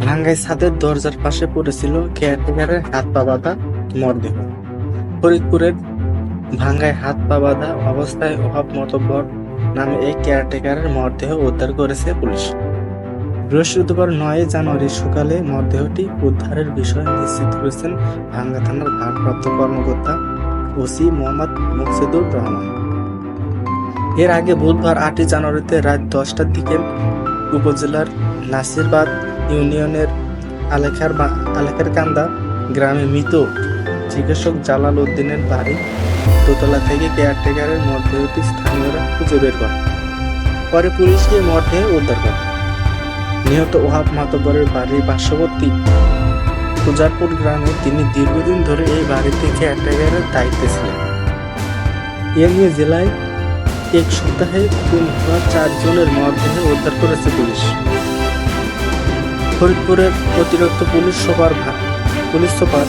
ভাঙ্গাই ছাদের দরজার পাশে পড়েছিল কেয়ারটেকারের হাত পা বাঁধা মরদেহ। ফরিদপুরের ভাঙ্গায় হাত পা বাঁধা অবস্থায় অভাব মতব্বর নামে এই কেয়ারটেকারের মরদেহ উদ্ধার করেছে পুলিশ। বৃহস্পতিবার নয় জানুয়ারি সকালে মরদেহটি উদ্ধারের বিষয়ে নিশ্চিত করেছেন ভাঙ্গা থানার ভারপ্রাপ্ত কর্মকর্তা ওসি মোহাম্মদ মুকসিদুর রহমান। এর আগে বুধবার আটই জানুয়ারিতে রাত দশটার দিকে উপজেলার নাসিরবাদ ইউনিয়নের আলেখার আলেখার কান্দা গ্রামে মৃত চিকিৎসক জালাল উদ্দিনের বাড়ি দোতলা থেকে কেয়ারটেকারের মরদেহটি স্থানীয়রা খুঁজে বের করে পরে পুলিশ গিয়ে মরদেহ উদ্ধার করে নিহত ওহাব মাতবরের বাড়ির পার্শ্ববর্তী পূজারপুর গ্রামে তিনি দীর্ঘদিন ধরে এই বাড়িতে কেয়ারটেকারের দায়িত্বে ছিলেন। এ নিয়ে জেলায় এক সপ্তাহে খুন হওয়া চারজনের মরদেহ উদ্ধার করেছে পুলিশ। ফরিদপুরের অতিরিক্ত পুলিশ সুপার পুলিশ সুপার